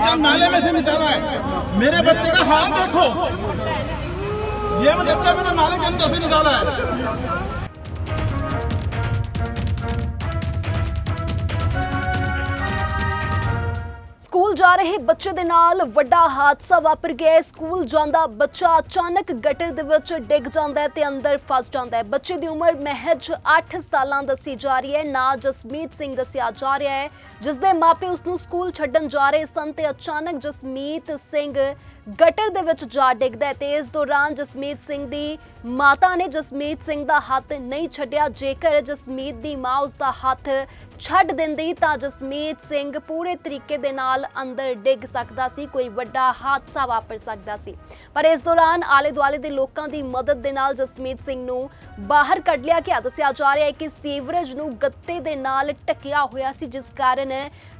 बच्चा नाले में से निकाला है मेरे बच्चे का हाथ देखो ये मैं बच्चा मैंने नाले के अंदर से निकाला है ਸਕੂਲ ਜਾ ਰਹੇ ਬੱਚੇ ਦੇ ਨਾਲ ਵੱਡਾ ਹਾਦਸਾ ਵਾਪਰ ਗਿਆ ਹੈ। ਸਕੂਲ ਜਾਂਦਾ ਬੱਚਾ ਅਚਾਨਕ ਗਟਰ ਦੇ ਵਿੱਚ ਡਿੱਗ ਜਾਂਦਾ ਹੈ ਤੇ ਅੰਦਰ ਫਸ ਜਾਂਦਾ ਹੈ। ਬੱਚੇ ਦੀ ਉਮਰ ਮਹਿਜ 8 ਸਾਲਾਂ ਦੱਸੀ ਜਾ ਰਹੀ ਹੈ। ਨਾਂ ਜਸਮੀਤ ਸਿੰਘ ਦੱਸਿਆ ਜਾ ਰਿਹਾ ਹੈ ਜਿਸ ਦੇ ਮਾਪੇ ਉਸ ਨੂੰ ਸਕੂਲ ਛੱਡਣ ਜਾ ਰਹੇ ਸਨ ਤੇ ਅਚਾਨਕ ਜਸਮੀਤ ਸਿੰਘ ਗਟਰ ਦੇ ਵਿੱਚ ਜਾ ਡਿੱਗਦਾ ਹੈ ਤੇ ਇਸ ਦੌਰਾਨ ਜਸਮੀਤ ਸਿੰਘ ਦੀ ਮਾਤਾ ਨੇ ਜਸਮੀਤ ਸਿੰਘ ਦਾ ਹੱਥ ਨਹੀਂ ਛੱਡਿਆ। ਜੇਕਰ ਜਸਮੀਤ ਦੀ ਮਾਂ ਉਸ ਦਾ ਹੱਥ ਛੱਡ ਦਿੰਦੀ ਤਾਂ ਜਸਮੀਤ ਸਿੰਘ ਪੂਰੇ ਤਰੀਕੇ ਦੇ ਨਾਲ ਅੰਦਰ ਡਿੱਗ ਸਕਦਾ ਸੀ, ਕੋਈ ਵੱਡਾ ਹਾਦਸਾ ਵਾਪਰ ਸਕਦਾ ਸੀ। ਪਰ ਇਸ ਦੌਰਾਨ ਆਲੇ ਦੁਆਲੇ ਦੇ ਲੋਕਾਂ ਦੀ ਮਦਦ ਦੇ ਨਾਲ ਜਸਮੀਤ ਸਿੰਘ ਨੂੰ ਬਾਹਰ ਕੱਢ ਲਿਆ ਗਿਆ। ਦੱਸਿਆ ਜਾ ਰਿਹਾ ਹੈ ਕਿ ਸੀਵਰੇਜ ਨੂੰ ਗੱਤੇ ਦੇ ਨਾਲ ਟਕਿਆ ਹੋਇਆ ਸੀ, ਜਿਸ ਕਾਰਨ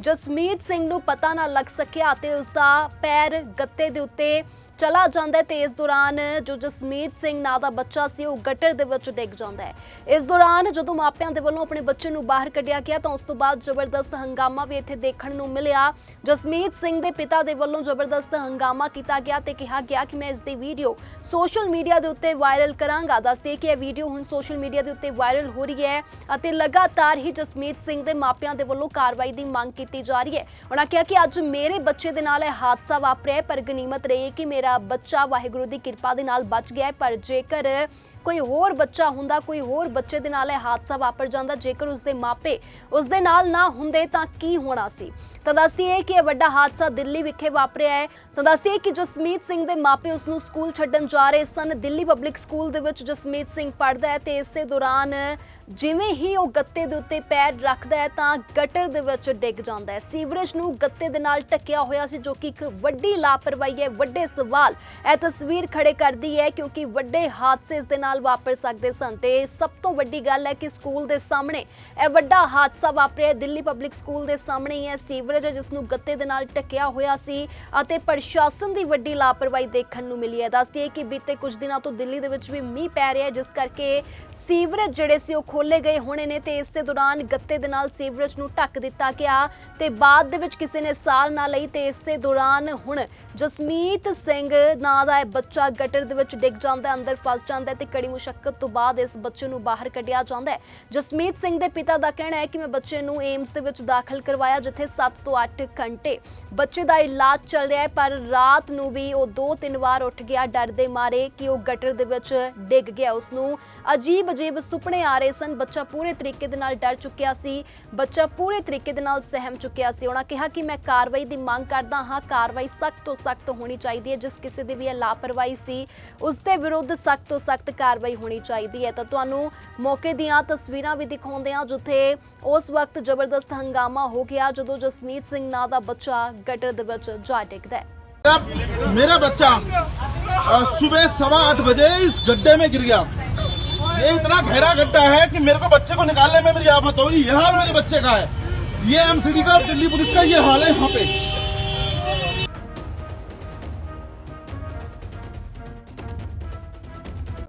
ਜਸਮੀਤ ਸਿੰਘ ਨੂੰ ਪਤਾ ਨਾ ਲੱਗ ਸਕਿਆ ਤੇ ਉਸ ਦਾ ਪੈਰ ਗੱਤੇ ਦੇ ਉੱਤੇ ਚਲਾ ਜਾਂਦਾ ਹੈ ਤੇ ਇਸ ਦੌਰਾਨ ਜੋ ਜਸਮੀਤ ਸਿੰਘ ਨਾਂ ਦਾ ਬੱਚਾ ਸੀ, ਉਹ ਗਟਰ ਦੇ ਵਿੱਚ ਡਿੱਗ ਜਾਂਦਾ ਹੈ। ਇਸ ਦੌਰਾਨ ਜਦੋਂ ਮਾਪਿਆਂ ਦੇ ਵੱਲੋਂ ਆਪਣੇ ਬੱਚੇ ਨੂੰ ਬਾਹਰ ਕੱਢਿਆ ਗਿਆ ਤਾਂ ਉਸ ਤੋਂ ਬਾਅਦ ਜ਼ਬਰਦਸਤ ਹੰਗਾਮਾ ਵੀ ਇੱਥੇ ਦੇਖਣ ਨੂੰ ਮਿਲਿਆ। ਜਸਮੀਤ ਸਿੰਘ ਦੇ ਪਿਤਾ ਦੇ ਵੱਲੋਂ ਜ਼ਬਰਦਸਤ ਹੰਗਾਮਾ ਕੀਤਾ ਗਿਆ ਤੇ ਕਿਹਾ ਗਿਆ ਕਿ ਮੈਂ ਇਸ ਦੀ ਵੀਡੀਓ ਸੋਸ਼ਲ ਮੀਡੀਆ ਦੇ ਉੱਤੇ ਵਾਇਰਲ ਕਰਾਂਗਾ। ਦੱਸਦੇ ਕਿ ਇਹ ਵੀਡੀਓ ਹੁਣ ਸੋਸ਼ਲ ਮੀਡੀਆ ਦੇ ਉੱਤੇ ਵਾਇਰਲ ਹੋ ਰਹੀ ਹੈ ਅਤੇ ਲਗਾਤਾਰ ਹੀ ਜਸਮੀਤ ਸਿੰਘ ਦੇ ਮਾਪਿਆਂ ਦੇ ਵੱਲੋਂ ਕਾਰਵਾਈ ਦੀ ਮੰਗ ਕੀਤੀ ਜਾ ਰਹੀ ਹੈ। ਉਹਨਾਂ ਕਿਹਾ ਕਿ ਅੱਜ ਮੇਰੇ ਬੱਚੇ ਦੇ ਨਾਲ ਇਹ ਹਾਦਸਾ ਵਾਪਰਿਆ ਪਰ ਗਨੀਮਤ ਰਹੀ ਕਿ ਮੇਰਾ ਬੱਚਾ ਵਾਹਿਗੁਰੂ ਦੀ ਕਿਰਪਾ ਦੇ ਨਾਲ ਬਚ ਗਿਆ ਹੈ, ਪਰ ਜੇਕਰ ਕੋਈ ਹੋਰ ਬੱਚਾ ਹੁੰਦਾ, ਕੋਈ ਹੋਰ ਬੱਚੇ ਦੇ ਨਾਲ ਇਹ ਹਾਦਸਾ ਵਾਪਰ ਜਾਂਦਾ, ਜੇਕਰ ਉਸਦੇ ਮਾਪੇ ਉਸਦੇ ਨਾਲ ਨਾ ਹੁੰਦੇ ਤਾਂ ਕੀ ਹੋਣਾ ਸੀ? ਤਾਂ ਦੱਸਦੀ ਹੈ ਕਿ ਇਹ ਵੱਡਾ ਹਾਦਸਾ ਦਿੱਲੀ ਵਿਖੇ ਵਾਪਰਿਆ ਹੈ। ਤਾਂ ਦੱਸਦੀ ਹੈ ਕਿ ਜਸਮੀਤ ਸਿੰਘ ਦੇ ਮਾਪੇ ਉਸ ਨੂੰ ਸਕੂਲ ਛੱਡਣ ਜਾ ਰਹੇ ਸਨ। ਦਿੱਲੀ ਪਬਲਿਕ ਸਕੂਲ ਦੇ ਵਿੱਚ ਜਸਮੀਤ ਸਿੰਘ ਪੜ੍ਹਦਾ ਹੈ ਤੇ ਇਸੇ ਦੌਰਾਨ ਜਿਵੇਂ ਹੀ ਉਹ ਗੱਤੇ ਦੇ ਉੱਤੇ ਪੈਰ ਰੱਖਦਾ ਹੈ ਤਾਂ ਗਟਰ ਦੇ ਵਿੱਚ ਡਿੱਗ ਜਾਂਦਾ ਹੈ। ਸੀਵਰੇਜ ਨੂੰ ਗੱਤੇ ਦੇ ਨਾਲ ਟਕਿਆ ਹੋਇਆ ਸੀ, ਜੋ ਕਿ ਇੱਕ ਵੱਡੀ ਲਾਪਰਵਾਹੀ ਹੈ। ਵੱਡੇ ਸਵਾਲ ਇਹ ਤਸਵੀਰ ਖੜੇ ਕਰਦੀ ਹੈ ਕਿਉਂਕਿ ਵੱਡੇ ਹਾਦਸੇ ਇਸ ਦੇ ਨਾਲ ਵਾਪਰ ਸਕਦੇ ਸਨ। ਤੇ ਸਭ ਤੋਂ ਵੱਡੀ ਗੱਲ ਹੈ ਕਿ ਸਕੂਲ ਦੇ ਸਾਹਮਣੇ ਇਹ ਵੱਡਾ ਹਾਦਸਾ ਵਾਪਰਿਆ। ਦਿੱਲੀ ਪਬਲਿਕ ਸਕੂਲ ਦੇ ਸਾਹਮਣੇ ਹੀ ਹੈ ਸੀਵਰੇਜ ਜਿਸ ਨੂੰ ਗੱਤੇ ਦੇ ਨਾਲ ਟਕਿਆ ਹੋਇਆ ਸੀ ਅਤੇ ਪ੍ਰਸ਼ਾਸਨ ਦੀ ਵੱਡੀ ਲਾਪਰਵਾਹੀ ਦੇਖਣ ਨੂੰ ਮਿਲੀ ਹੈ। ਦੱਸਦੀ ਹੈ ਕਿ ਬੀਤੇ ਕੁਝ ਦਿਨਾਂ ਤੋਂ ਦਿੱਲੀ ਦੇ ਵਿੱਚ ਵੀ ਮੀਂਹ ਪੈ ਰਿਹਾ ਹੈ, ਜਿਸ ਕਰਕੇ ਸੀਵਰੇਜ ਜਿਹੜੇ ਸੀ ਉਹ ਖੋਲੇ ਗਏ ਹੋਣੇ ਨੇ ਤੇ ਇਸੇ ਦੌਰਾਨ ਗੱਤੇ ਦੇ ਨਾਲ ਸੀਵਰੇਜ ਨੂੰ ਢੱਕ ਦਿੱਤਾ ਗਿਆ ਤੇ ਬਾਅਦ ਦੇ ਵਿੱਚ ਕਿਸੇ ਨੇ ਸਾਲ ਨਾ ਲਈ ਤੇ ਇਸੇ ਦੌਰਾਨ ਹੁਣ ਜਸਮੀਤ ਸਿੰਘ ਨਾਂ ਦਾ ਇਹ ਬੱਚਾ ਗਟਰ ਦੇ ਵਿੱਚ ਡਿੱਗ ਜਾਂਦਾ, ਅੰਦਰ ਫਸ ਜਾਂਦਾ ਤੇ ਕੜੀ ਮੁਸ਼ਕਲ ਤੋਂ ਬਾਅਦ ਇਸ ਬੱਚੇ ਨੂੰ ਬਾਹਰ ਕੱਢਿਆ ਜਾਂਦਾ ਹੈ। ਜਸਮੀਤ ਸਿੰਘ ਦੇ ਪਿਤਾ ਦਾ ਕਹਿਣਾ ਹੈ ਕਿ ਮੈਂ ਬੱਚੇ ਨੂੰ ਏਮਸ ਦੇ ਵਿੱਚ ਦਾਖਲ ਕਰਵਾਇਆ, ਜਿੱਥੇ 7 ਤੋਂ 8 ਘੰਟੇ ਬੱਚੇ ਦਾ ਇਲਾਜ ਚੱਲ ਰਿਹਾ ਹੈ, ਪਰ ਰਾਤ ਨੂੰ ਵੀ ਉਹ ਦੋ ਤਿੰਨ ਵਾਰ ਉੱਠ ਗਿਆ, ਡਰ ਦੇ ਮਾਰੇ ਕਿ ਉਹ ਗਟਰ ਦੇ ਵਿੱਚ ਡਿੱਗ ਗਿਆ। ਉਸ ਨੂੰ ਅਜੀਬ ਅਜੀਬ ਸੁਪਨੇ ਆ ਰਹੇ ਸਨ। ਬੱਚਾ ਪੂਰੇ ਤਰੀਕੇ ਦੇ ਨਾਲ ਡਰ ਚੁੱਕਿਆ ਸੀ, ਬੱਚਾ ਪੂਰੇ ਤਰੀਕੇ ਦੇ ਨਾਲ ਸਹਿਮ ਚੁੱਕਿਆ ਸੀ। ਉਹਨਾਂ ਕਿਹਾ ਕਿ ਮੈਂ ਕਾਰਵਾਈ ਦੀ ਮੰਗ ਕਰਦਾ ਹਾਂ, ਕਾਰਵਾਈ ਸਖਤ ਤੋਂ ਸਖਤ ਹੋਣੀ ਚਾਹੀਦੀ ਹੈ। ਜਿਸ ਕਿਸੇ ਦੀ ਵੀ ਇਹ ਲਾਪਰਵਾਹੀ ਸੀ, ਉਸ ਦੇ ਵਿਰੁੱਧ ਸਖਤ ਤੋਂ ਸਖਤ ਕਾਰਵਾਈ ਹੋਣੀ ਚਾਹੀਦੀ ਹੈ ਤਾਂ ਤੁਹਾਨੂੰ ਮੌਕੇ ਦੀਆਂ ਤਸਵੀਰਾਂ ਵੀ ਦਿਖਾਉਂਦੇ ਹਾਂ ਜਿੱਥੇ ਉਸ ਵਕਤ ਜ਼ਬਰਦਸਤ ਹੰਗਾਮਾ ਹੋ ਗਿਆ ਜਦੋਂ ਜਸਮੀਤ ਸਿੰਘ ਨਾਂ ਦਾ ਬੱਚਾ ਗਟਰ ਦੇ ਵਿੱਚ ਜਾ ਡਿੱਗਦਾ ਹੈ मेरा मेरा बच्चा अ, सुबह सवा आठ बजे इस गड्ढे में गिर गया ये इतना गहरा गड्ढा है कि मेरे को बच्चे को निकालने में मेरी आफत होगी ये हाल मेरे बच्चे का है ये एमसीडी का और दिल्ली पुलिस का ये हाल है यहाँ पे